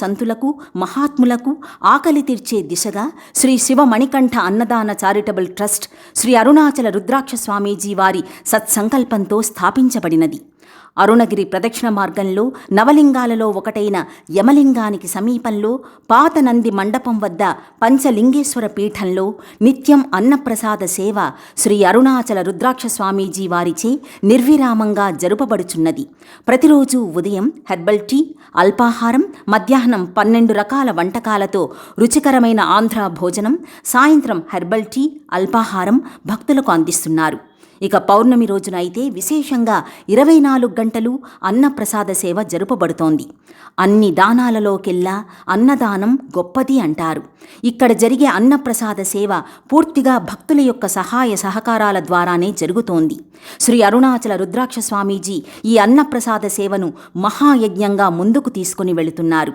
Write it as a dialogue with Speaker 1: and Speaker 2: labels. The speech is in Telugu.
Speaker 1: సంతులకు మహాత్ములకు ఆకలి తీర్చే దిశగా శ్రీ శివ మణికంఠ అన్నదాన చారిటబుల్ ట్రస్ట్ శ్రీ అరుణాచల రుద్రాక్ష స్వామీజీ వారి సత్సంకల్పంతో స్థాపించబడినది. అరుణగిరి ప్రదక్షిణ మార్గంలో నవలింగాలలో ఒకటైన యమలింగానికి సమీపంలో పాత నంది మండపం వద్ద పంచలింగేశ్వర పీఠంలో నిత్యం అన్నప్రసాద సేవ శ్రీ అరుణాచల రుద్రాక్ష స్వామీజీ వారిచే నిర్విరామంగా జరుపబడుచున్నది. ప్రతిరోజు ఉదయం హెర్బల్ టీ అల్పాహారం మధ్యాహ్నం పన్నెండు రకాల వంటకాలతో రుచికరమైన ఆంధ్ర భోజనం సాయంత్రం హెర్బల్ టీ అల్పాహారం భక్తులకు అందిస్తున్నారు. ఇక పౌర్ణమి రోజున అయితే విశేషంగా ఇరవై నాలుగు గంటలు అన్నప్రసాద సేవ జరుపబడుతోంది. అన్ని దానాలలోకెల్లా అన్నదానం గొప్పది అంటారు. ఇక్కడ జరిగే అన్నప్రసాద సేవ పూర్తిగా భక్తుల యొక్క సహాయ సహకారాల ద్వారానే జరుగుతోంది. శ్రీ అరుణాచల రుద్రాక్ష స్వామీజీ ఈ అన్నప్రసాద సేవను మహాయజ్ఞంగా ముందుకు తీసుకుని వెళుతున్నారు.